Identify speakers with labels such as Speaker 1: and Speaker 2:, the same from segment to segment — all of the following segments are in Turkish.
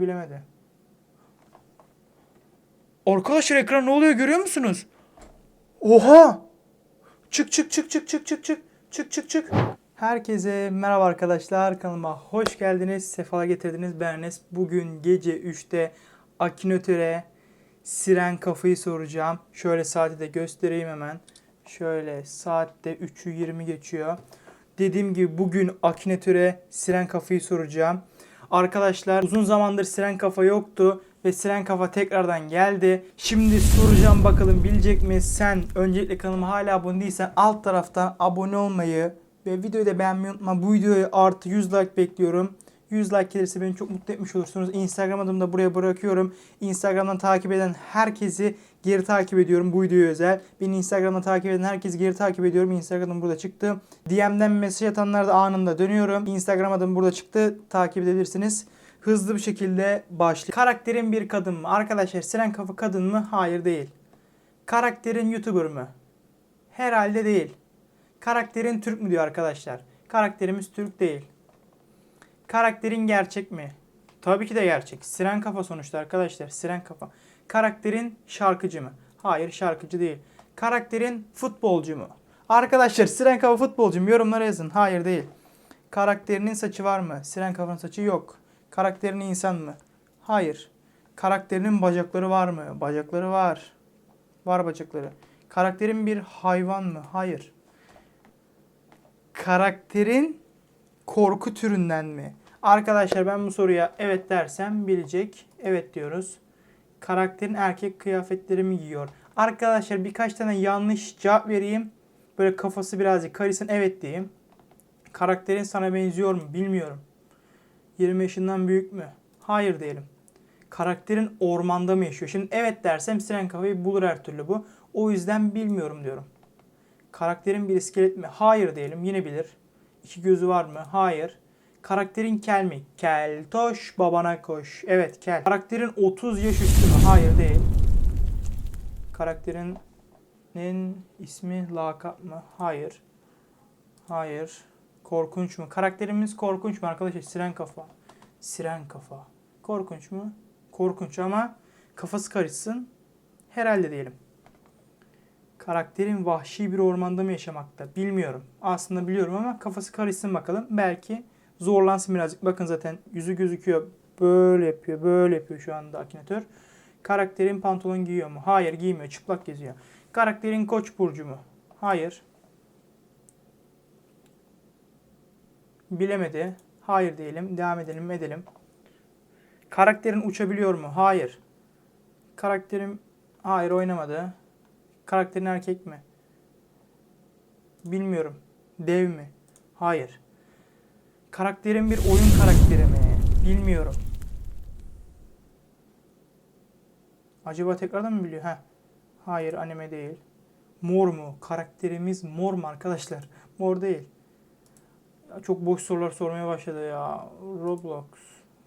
Speaker 1: bilemedi. Arkadaşlar ekran ne oluyor görüyor musunuz? Oha! Çık çık çık çık çık çık çık çık çık çık. Herkese merhaba arkadaşlar kanalıma hoş geldiniz. Sefa getirdiniz. Ben. Bugün gece 3'te Akinotöre Siren kafayı soracağım. Şöyle saati de göstereyim hemen. Şöyle saatte 3'ü 20 geçiyor. Dediğim gibi bugün Akinatöre Siren kafayı soracağım. Arkadaşlar uzun zamandır Siren kafa yoktu ve Siren kafa tekrardan geldi. Şimdi soracağım bakalım bilecek mi? Sen öncelikle kanalıma hala abone değilsen alt taraftan abone olmayı ve videoyu da beğenmeyi unutma. Bu videoya artı 100 like bekliyorum. 100 like gelirse beni çok mutlu etmiş olursunuz. Instagram adımı da buraya bırakıyorum. Instagram'dan takip eden herkesi geri takip ediyorum bu videoya özel. Beni Instagram'dan takip eden herkesi geri takip ediyorum. Instagram'ım burada çıktı. DM'den mesaj atanlara da anında dönüyorum. Instagram adım burada çıktı. Takip edebilirsiniz. Hızlı bir şekilde başlayalım. Karakterin bir kadın mı? Arkadaşlar Siren Kafa kadın mı? Hayır değil. Karakterin YouTuber mı? Herhalde değil. Karakterin Türk mü diyor arkadaşlar. Karakterimiz Türk değil. Karakterin gerçek mi? Tabii ki de gerçek. Siren kafa sonuçta arkadaşlar. Siren kafa. Karakterin şarkıcı mı? Hayır şarkıcı değil. Karakterin futbolcu mu? Arkadaşlar Siren kafa futbolcu mu? Yorumlara yazın. Hayır değil. Karakterinin saçı var mı? Siren kafanın saçı yok. Karakterinin insan mı? Hayır. Karakterinin bacakları var mı? Bacakları var. Var bacakları. Karakterin bir hayvan mı? Hayır. Karakterin korku türünden mi? Arkadaşlar ben bu soruya evet dersem bilecek. Evet diyoruz. Karakterin erkek kıyafetleri mi giyiyor? Arkadaşlar birkaç tane yanlış cevap vereyim. Böyle kafası birazcık karışsın evet diyeyim. Karakterin sana benziyor mu? Bilmiyorum. 20 yaşından büyük mü? Hayır diyelim. Karakterin ormanda mı yaşıyor? Şimdi evet dersem siren kafayı bulur her türlü bu. O yüzden bilmiyorum diyorum. Karakterin bir iskelet mi? Hayır diyelim. Yine bilir. İki gözü var mı? Hayır. Karakterin kel mi? Kel toş babana koş. Evet kel. Karakterin 30 yaş üstü mü? Hayır değil. Karakterinin ismi lakap mı? Hayır. Hayır. Korkunç mu? Karakterimiz korkunç mu arkadaşlar? Siren kafa. Siren kafa. Korkunç mu? Korkunç ama kafası karışsın. Herhalde diyelim. Karakterin vahşi bir ormanda mı yaşamakta? Bilmiyorum. Aslında biliyorum ama kafası karışsın bakalım. Belki zorlansın birazcık. Bakın zaten yüzü gözüküyor. Böyle yapıyor. Böyle yapıyor şu anda Akinator. Karakterin pantolon giyiyor mu? Hayır giymiyor. Çıplak geziyor. Karakterin koç burcu mu? Hayır. Bilemedi. Hayır diyelim. Devam edelim edelim. Karakterin uçabiliyor mu? Hayır. Karakterim hayır oynamadı. Karakterin erkek mi? Bilmiyorum. Dev mi? Hayır. Karakterin bir oyun karakteri mi? Bilmiyorum. Acaba tekrardan mı biliyor? Heh. Hayır anime değil. Mor mu? Karakterimiz mor mu arkadaşlar? Mor değil. Ya çok boş sorular sormaya başladı ya. Roblox.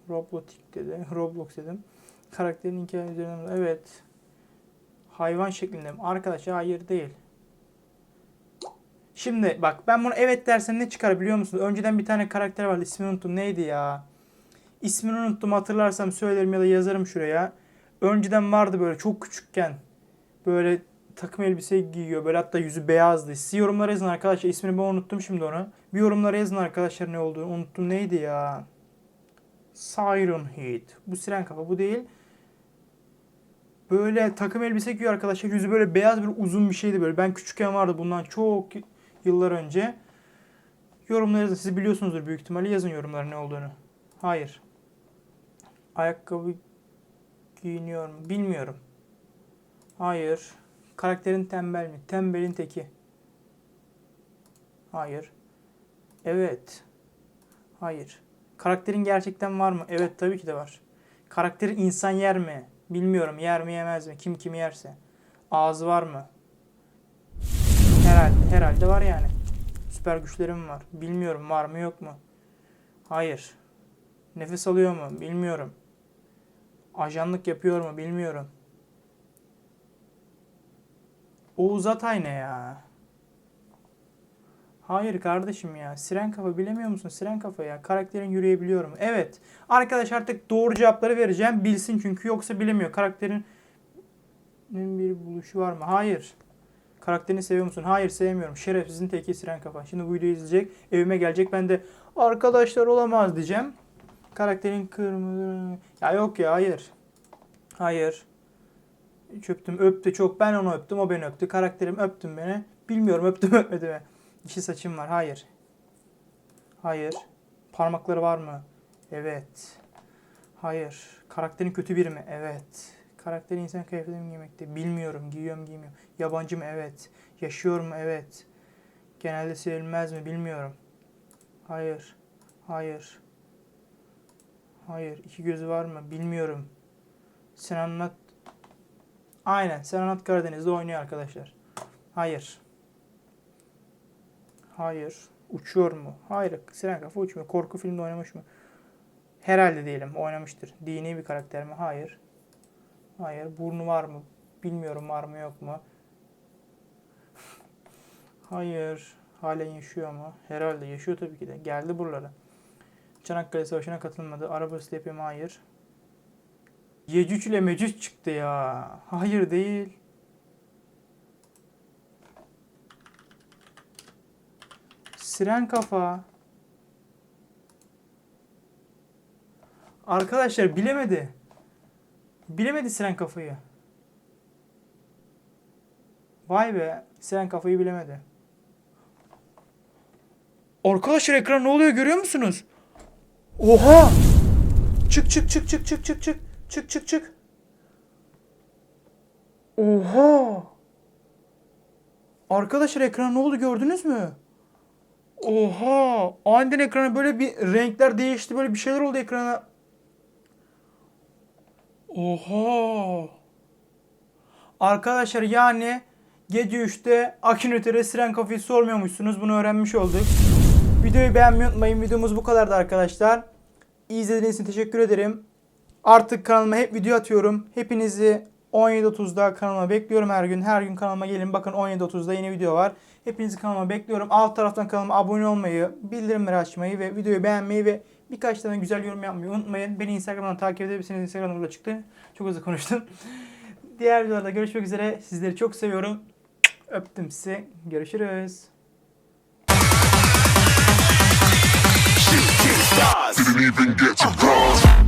Speaker 1: Roblotik dedi. Roblox dedim. Karakterin hikaye üzerinden. Evet. Hayvan şeklinde mi? Arkadaşlar hayır değil. Şimdi bak ben bunu evet dersem ne çıkar biliyor musunuz? Önceden bir tane karakter vardı. İsmini unuttum. Neydi ya? İsmini unuttum. Hatırlarsam söylerim ya da yazarım şuraya. Önceden vardı böyle çok küçükken. Böyle takım elbise giyiyor. Böyle hatta yüzü beyazdı. Siz yorumlara yazın arkadaşlar. İsmini ben unuttum şimdi onu. Bir yorumlara yazın arkadaşlar ne olduğunu. Unuttum neydi ya? Siren Heat. Bu siren kafa bu değil. Böyle takım elbise giyiyor arkadaşlar. Yüzü böyle beyaz bir uzun bir şeydi böyle. Ben küçükken vardı bundan çok yıllar önce. Yorumlara yazın. Siz biliyorsunuzdur büyük ihtimalle. Yazın yorumlara ne olduğunu. Hayır. Ayakkabı giyiniyor mu? Bilmiyorum. Hayır. Karakterin tembel mi? Tembelin teki. Hayır. Evet. Hayır. Karakterin gerçekten var mı? Evet tabii ki de var. Karakterin insan yer mi? Bilmiyorum. Yer mi yemez mi? Kim kimi yerse. Ağzı var mı? Herhalde, herhalde var yani. Süper güçlerim var. Bilmiyorum var mı yok mu? Hayır. Nefes alıyor mu? Bilmiyorum. Ajanlık yapıyor mu? Bilmiyorum. Oğuz Atay ne ya? Hayır kardeşim ya. Siren kafa bilemiyor musun? Siren kafa ya. Karakterin yürüyebiliyor mu? Evet. Arkadaş artık doğru cevapları vereceğim. Bilsin çünkü yoksa bilemiyor. Karakterin bir buluşu var mı? Hayır. Karakterini seviyor musun? Hayır sevmiyorum. Şerefsizin teki siren kafa. Şimdi bu videoyu izleyecek. Evime gelecek. Ben de arkadaşlar olamaz diyeceğim. Karakterin kırmızı... Ya yok ya hayır. Hayır. Hiç öptüm. Öptü çok. Ben onu öptüm. O beni öptü. Karakterim öptüm beni. Bilmiyorum öptüm öpmedi mi. Dişi saçım var. Hayır. Hayır. Parmakları var mı? Evet. Hayır. Karakterin kötü biri mi? Evet. Karakteri insan kıyafetini mi giymekte? Bilmiyorum. Giyiyorum giymiyorum. Yabancı mı? Evet. Yaşıyor mu? Evet. Genelde sevilmez mi? Bilmiyorum. Hayır. Hayır. Hayır. İki gözü var mı? Bilmiyorum. Sen anlat. Aynen. Sen anlat Karadeniz'de oynuyor arkadaşlar. Hayır. Hayır. Uçuyor mu? Hayır. Siren kafa uçmuyor. Korku filmde oynamış mı? Herhalde diyelim. Oynamıştır. Dini bir karakter mi? Hayır. Hayır. Burnu var mı? Bilmiyorum var mı yok mu? Hayır. Halen yaşıyor mu? Herhalde yaşıyor tabii ki de. Geldi buralara. Çanakkale Savaşı'na katılmadı. Arabası yapayım hayır. Yecüc ile Mecüc çıktı ya. Hayır değil. Siren kafa. Arkadaşlar bilemedi. Bilemedi siren kafayı. Vay be. Siren kafayı bilemedi. Arkadaşlar ekran ne oluyor görüyor musunuz? Oha! Çık çık çık çık çık çık çık. Çık çık çık. Oha! Arkadaşlar ekran ne oldu gördünüz mü? Oha! Aniden ekrana böyle bir renkler değişti. Böyle bir şeyler oldu ekrana. Oha! Arkadaşlar yani gece 3'te Akinotere Siren Kafayı sormuyormuşsunuz. Bunu öğrenmiş olduk. Videoyu beğenmeyi unutmayın. Videomuz bu kadardı arkadaşlar. İyi izlediğiniz için teşekkür ederim. Artık kanalıma hep video atıyorum. Hepinizi 17.30'da kanalıma bekliyorum her gün. Her gün kanalıma gelin. Bakın 17.30'da yeni video var. Hepinizi kanalıma bekliyorum. Alt taraftan kanalıma abone olmayı, bildirimleri açmayı ve videoyu beğenmeyi ve birkaç tane güzel yorum yapmayı unutmayın. Beni Instagram'dan takip edebilirsiniz. Instagram'da çıktı. Çok hızlı konuştum. Diğer videolarda görüşmek üzere. Sizleri çok seviyorum. Öptüm sizi. Görüşürüz.
Speaker 2: Didn't even get to cross.